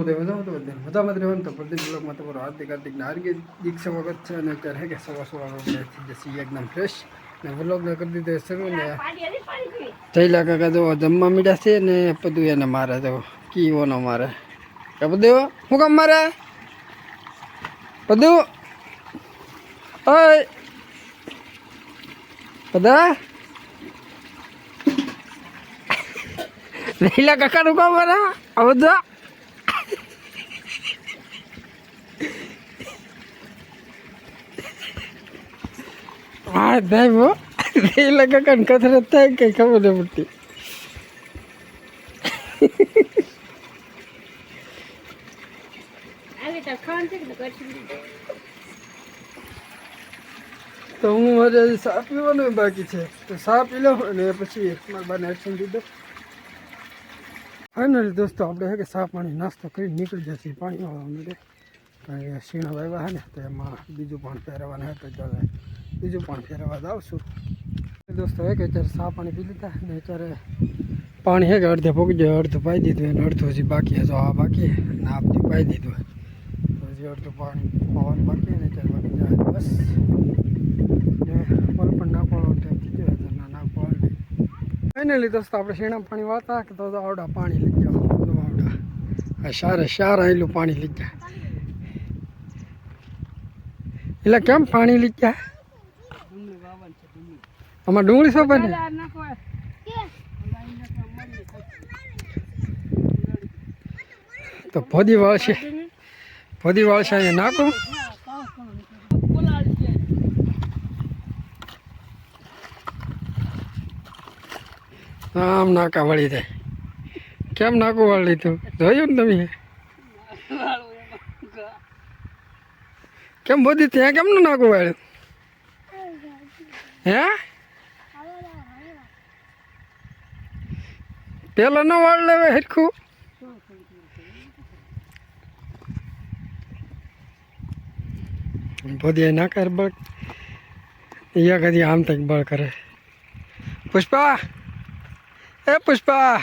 બધા મજામાં તો બધા. મજામાં જ રહેવાનું તો પ્રદીપ બ્લોગમાં તમારું હાર્દિક હાર્દિક હાર્દિક સ્વાગત છે અને અત્યારે કે સવા સવા આપણે થઈ એકદમ ફ્રેશ ને વ્લોગ કરી દીધો શરૂ ને થયેલા કાકા, જો જમવા મીડા છે ને બધું એને મારે જો, કીવો નો મારે. કે બધું શું કામ મારે? બધું? ઓય! બધા? જયલા કાકાનું કામ મારે? આ બધા હા. થાય બો જયલા કાકાને કસરત થાય કંઈ ખબર નહીં પડતી. તો હું મારે હજી ચા પીવાનું બાકી છે. તો સા પી લઉં અને પછી બાને એક્શન દીધો. ફાઇનલી દોસ્તો આપણે કે સા પાણી નાસ્તો કરી નીકળી જશે પાણી વાળવા માટે કારણ કે શીણા વાવ્યા હે ને તો એમાં બીજું પણ પહેરવાનું હે તો ચાલે. બીજું પણ ફેરવા જ આવશું દોસ્તો હે કે અત્યારે ચા પાણી પી લીધા ને અત્યારે પાણી હે કે અડધે પોગી જાય અડધું પાઈ દીધું અને અડધું હજી બાકી હજુ આ બાકી ને આ બધું પાઈ દીધું હજી અડધું પાણી પવન બાકી ને અત્યારે બાકી જાય બસ. ફળ પણ નાખવાનો ટાઈમ થઈ ગયો ના નાખવા ફાઇનલી દોસ્તો આપણે શેણા પાણી વાતા કે તો આવડા પાણી લઈ જાઓ આવડા. આ સારે સારા એટલું પાણી લઈ જાય એટલે કેમ પાણી લઈ જાય આમાં ડુંગળી શું ને? તો ભોદી વાળશે. ભોદી વાળશે અહીંયા નાખું. આમ નાકા વળી જાય. કેમ નાકું વાળી લીધું? જોયું ને તમે? કેમ બધી ત્યાં કેમ નું નાકું વાળ્યું? હે? પેલા ન વાળ લેવે હરખું. બધી ના કર બળ. અહીંયા કદી આમ તક બળ કરે. પુષ્પા. એ પુષ્પા.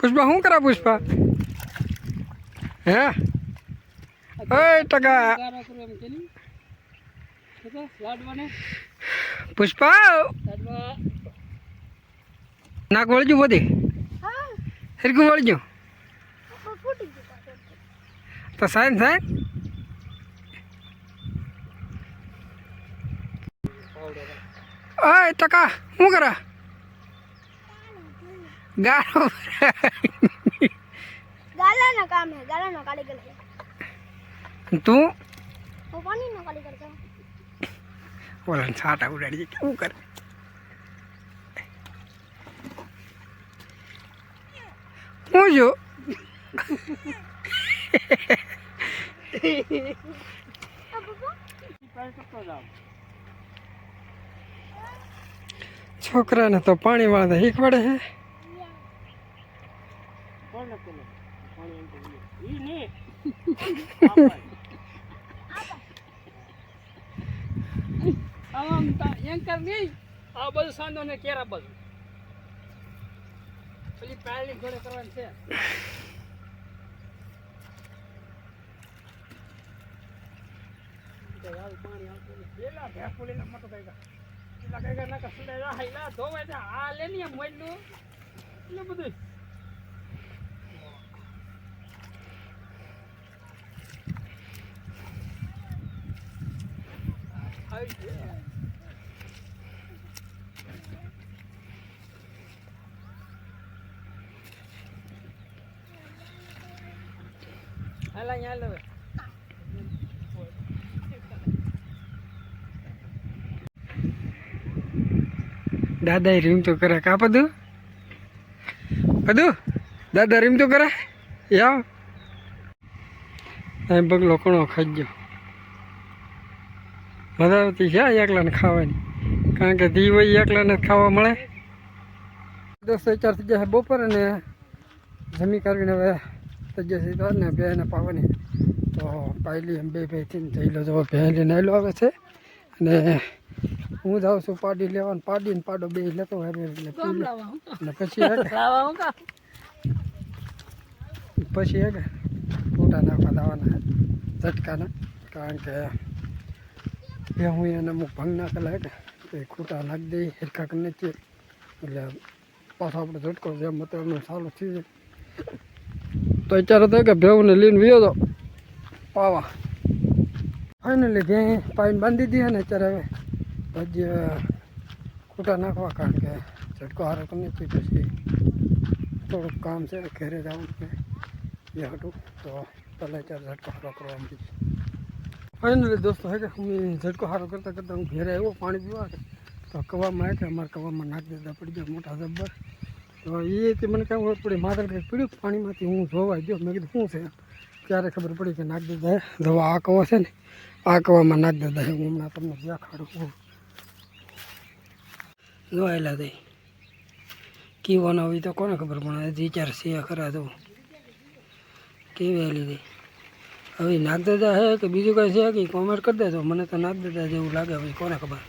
પુષ્પા, શું કરા પુષ્પા? હે? ઓય ટકા પુષ્પા. નાક વળજો બધી? સરખું વળજો તો સાહેબ સાહેબ? ઓય ટકા શું કરા? ગાળો ગાલાના કામ હે ગાલાના કારીગર હે તું? હું પાણીનો કારીગર છું ઓલા છાટા ઉડાડી કેવું કરે? હું જો છોકરાને તો પાણી વાળા શીખવાડે હે. આમ એન્કર નહીં. આ બધું સાંધો ને કેરા બધું પેલી પાયલી ઘોડે કરવાની છે પાણી આવતું. પેલા ભેંસ પોલીના મોટો કઈ નાકા સુડાઈ જા, હાઈલા ધોવે છે. આ લે ની મોઈલું. એટલે બધું. આવી છે. હાલ અહીંયા હાલ હવે. દાદા રીમ કરે. કા પદુ? પદુ? દાદા રીમ કરે? યાવ. એમ બગલો કોણો ખાઈ ગયો મજા આવતી છે એકલાને ખાવાની. કારણ કે દી હોય એકલાને ખાવા મળે. દોસ્તો ચાર થઈ જશે બપોર અને જમી કરવીને હવે થઈ જશે તો ને બેને પાવાની. તો પાયલી એમ બે ભાઈથી જઈ લો. જો, પહેલી આવેલો આવે છે. અને હું જાઉં છું પાડી લેવાનું પાડીને પાડો બે લેતો હોય એટલે પછી પછી હે ફૂટા નાખવા દાવાના ઝટકાના. કારણ કે એ હું એને અમુક ભંગ નાખેલા હે એ ખૂટા નાખી દઈ હિરખા કરી નાખીએ એટલે પાછો આપણે ઝટકો જેમ એમનું સારું થઈ જાય. તો અત્યારે તો કે ભેવને લઈને વ્યો તો પાવા. ફાઇનલી ભેં પાઈને બાંધી દીધી ને અત્યારે હવે હવે ખૂટા નાખવા કારણ કે ઝટકો હારો તમને નથી પછી થોડુંક કામ છે, ઘરે જવું છે. એ હતું તો પહેલાં ચાર ઝટકો હારો કરવા માંડી ફાઇનલી દોસ્તો, હે કે, હું ઝટકો હારો કરતાં કરતાં હું ઘેરે આવ્યો, પાણી પીવા. તો કવામાં આવે કે, અમારે કવામાં નાખી દેતા પડી ગયા મોટા જબ્બર. તો એ તે મને કાંઈ ખબર પડી માત્ર કંઈક પીડ્યું પાણીમાંથી? હું જોવા ગયો, મેં કીધું, શું છે? ત્યારે ખબર પડી કે નાખી હે. દવા આ કવા છે ને, આ કવામાં નાખી દેતા હે. હમણાં તમને દેખાડું જોયેલા થઈ કીવાનો હોય તો કોને ખબર પણ હજી છે ખરા તો. કેવી લીધી હવે નાખ દેતા હે કે બીજું કાંઈ છે કે કોમેન્ટ કરી દેજો. મને તો નાખ દેતા જેવું લાગે, હવે કોને ખબર.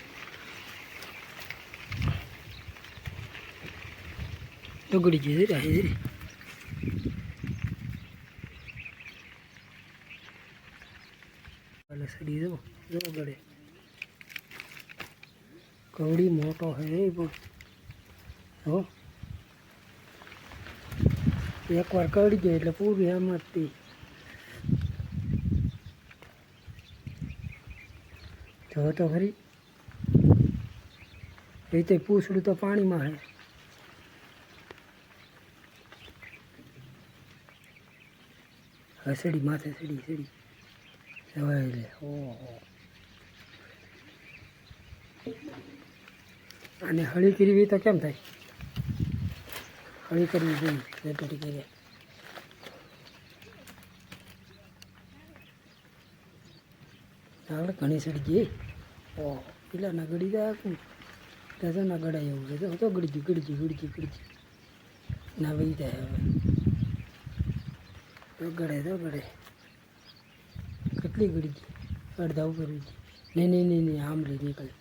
ઉગડી ગઈ રહી સડી જવો જો ગળે કવડી મોટો હે પણ. હો. એકવાર કવડી જાય એટલે પૂરી એમ જ જો તો ખરી. એ તો પૂછડું તો પાણીમાં હે. હસડી માથે સડી સડી. જવાય લે ઓહો અને હળી કરવી તો કેમ થાય? હળી કરવી જોઈએ રેટડી કરીએ આગળ ઘણી સડી ગઈ. ઓ પેલા ના ગળી જાય આખું. ત્યાં ના ગળાય એવું છે. તો ગળી ગયું ગળી ગયું ગળી ગળી ના વહી જાય હવે. તો ગળે તો ગળે કેટલી ગળી ગઈ? અડધા ઉપર નહીં નહીં નહીં નહીં, આમ રહી, નીકળે.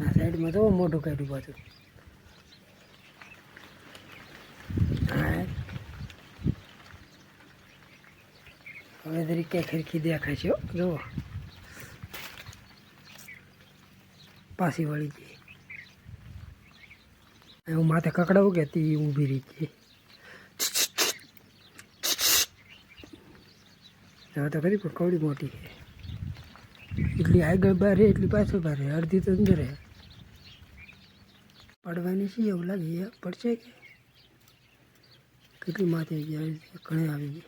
ના સાઈડમાં તો મોઢું કાઢ્યું પાછું. હવે તરીકે ખરખી દેખાય છે જુઓ. પાછી વળી ગઈ. હું માથે કકડાવું કે તી ઊભી રહી ગઈ. હવે તો ખરી પણ કવડી મોટી છે. એટલી આગળ બહાર રહે, એટલી પાછળ બહાર અડધી તો અંદર રહે. પડવાની છે, એવું લાગે પડશે કે? કેટલી માથે ગયા ઘણે આવી ગઈ.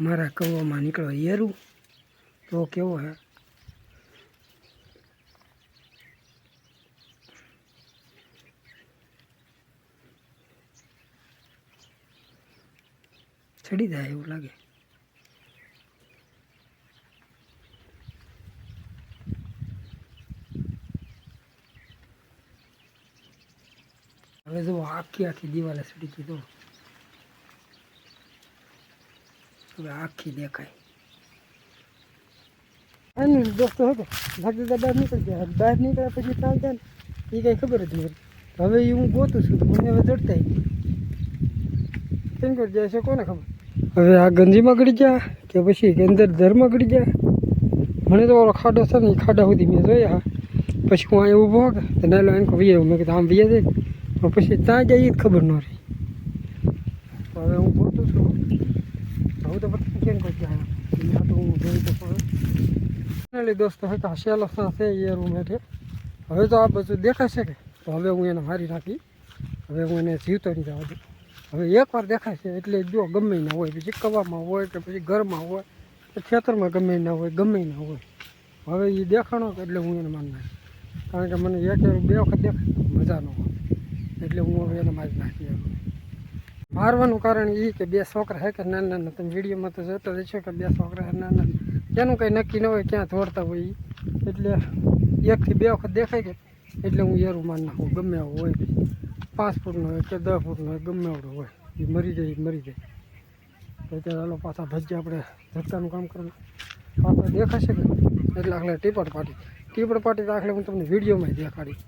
મારા કવોમાં નીકળવા યરું તો કેવો હે? ચડી જાય એવું લાગે. હવે જો આખી આખી દિવાલે ચડી તો. હવે આખી દેખાય. દોસ્તો હતો ભાગતા બહાર નીકળી ગયા. બહાર નીકળ્યા પછી ત્યાં જાય ને એ કાંઈ ખબર જ નહીં. હવે એ હું ગોતું છું, મને હવે જડતા કેમ કરી જાય છે કોને ખબર? હવે આ ગંજીમાં ગળી ગયા કે પછી અંદર ધરમાં ગળી ગયા? મને તો ઓલો ખાડો છે ને એ ખાડા સુધી મેં જોયા. પછી હું અહીંયા ઊભો તો નાયલો એમ કે ભાઈ મેં કીધું, આમ ભાઈ જાય પણ પછી ત્યાં જઈએ જ ખબર ન રહી. હવે હું બોલતું છું. હું તો પછી કેમ જાય એના તો હું જોઈ દોસ્તો હવે હસેલો છે એ રૂમ હેઠે હવે તો આ બધું દેખાશે કે. તો હવે હું એને મારી નાખી. હવે હું એને જીવતો નહીં જવા દઉં હવે એકવાર દેખાય છે, એટલે જો ગમે ના હોય, પછી કવામાં હોય કે પછી ઘરમાં હોય કે ખેતરમાં ગમે ના હોય, ગમે ના હોય. હવે એ દેખાણો એટલે હું એને માન નાખી કારણ કે મને એક બે વખત દેખાય, મજા ન હોય એટલે હું હવે એને મારી નાખી મારવાનું કારણ એ કે બે છોકરા હે કે નાના નાના, તમે વિડીયોમાં તો જોતો રહેશો કે બે છોકરા હે નાના તેનું કંઈ નક્કી ન હોય, ક્યાં દોડતા હોય. એટલે એકથી બે વખત દેખાય કે, એટલે હું એરું માન નાખું ગમે હોય પછી. પાંચ ફૂટનો હોય કે દસ ફૂટનો હોય, ગમે એવડો હોય, એ મરી જાય મરી જાય. તો અત્યારે હાલો પાછા ભજીયા આપણે ધક્કાનું કામ કરવાનું. પાછા દેખાશે કે એટલે આખલે ટીપડ પાટી. ટીપડ પાટી દાખલે હું તમને વિડીયોમાં દેખાડી.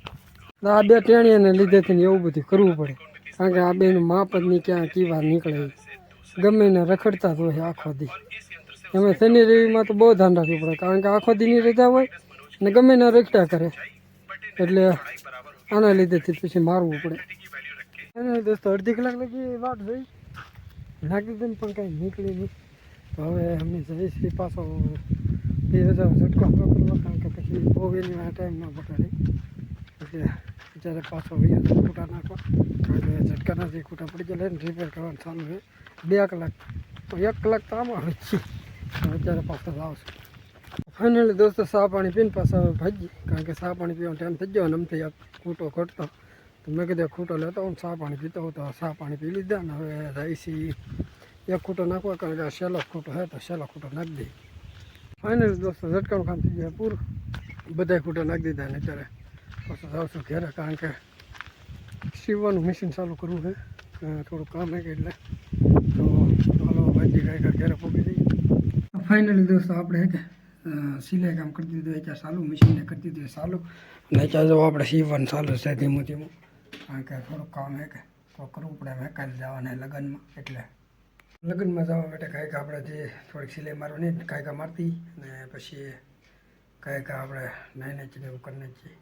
આ બે ટેણીને લીધેથી ને એવું બધું કરવું પડે. કારણ કે આ બેનું માપ જ નહીં ક્યાં કીવા નીકળે. ગમે એને રખડતા જ હોય આખો દી. અમે શનિ રવિમાં તો બહુ ધ્યાન રાખવું પડે. કારણ કે આખો દીની રજા હોય ને ગમે એને રખડ્યા કરે. એટલે આના લીધેથી પછી મારવું પડે. અને દોસ્તો અડધી કલાક લગી વાટ જોઈ નાખી દીધી પણ કાંઈ નીકળી નહીં. તો હવે અમે જઈએ છીએ પાછો બે હજાર ઝટકો કારણ કે પછી બહુ એની ટાઈમ ના પકડે. એટલે જ્યારે પાછો વીસ હજાર ખૂટા નાખવા કે ઝટકાના જે ખૂટા પડી ગયા લઈને રિપેર કરવાનું ચાલુ છે. બે કલાક તો એક કલાક તો આમાં આવે છે. અત્યારે પાછો આવશે. ફાઇનલી દોસ્તો સા પાણી પીને પાછા હવે ભાજી કારણ કે સા પાણી પીવાનો ટાઈમ થઈ ગયો ને આમથી એક ખૂટો ઘટતો તો મેં કીધું ખૂટો લેતો હું સા પાણી પીતો હોઉં તો ચા પાણી પી લીધા ને હવે રાઈસી એક ખૂટો નાખવા કારણ કે આ સહેલો ખૂટો હે, તો સેલો ખૂટો નાખી દઈએ. ફાઇનલી દોસ્તો, ઝટકાનું કામ થઈ ગયા પૂરું. બધા ખૂટો નાખી દીધા ને અત્યારે પાછું જાઉં ઘેરે કારણ કે સીવવાનું મશીન ચાલુ કરવું છે થોડું કામ હે એટલે. તો ચાલો ભાજી કાંઈ ઘેરે પહોંચી જઈએ. ફાઇનલી દોસ્તો, આપણે કે સિલાઈ કામ કરી દીધું અત્યારે સારું મશીનને કરી દીધું સારું અને અત્યારે જો આપણે સીવવાનું ચાલુ છે ધીમું ધીમું. કારણ કે થોડુંક કામ હે કે કરવું પડે, એમ કાલે જવાના લગ્નમાં, એટલે. લગ્નમાં જવા માટે કાંઈક આપણે જે થોડીક સિલાઈ મારવાની કાંઈક મારતી. અને પછી કાંઈક આપણે નાઈ નાચીને એવું કરી નાખીએ.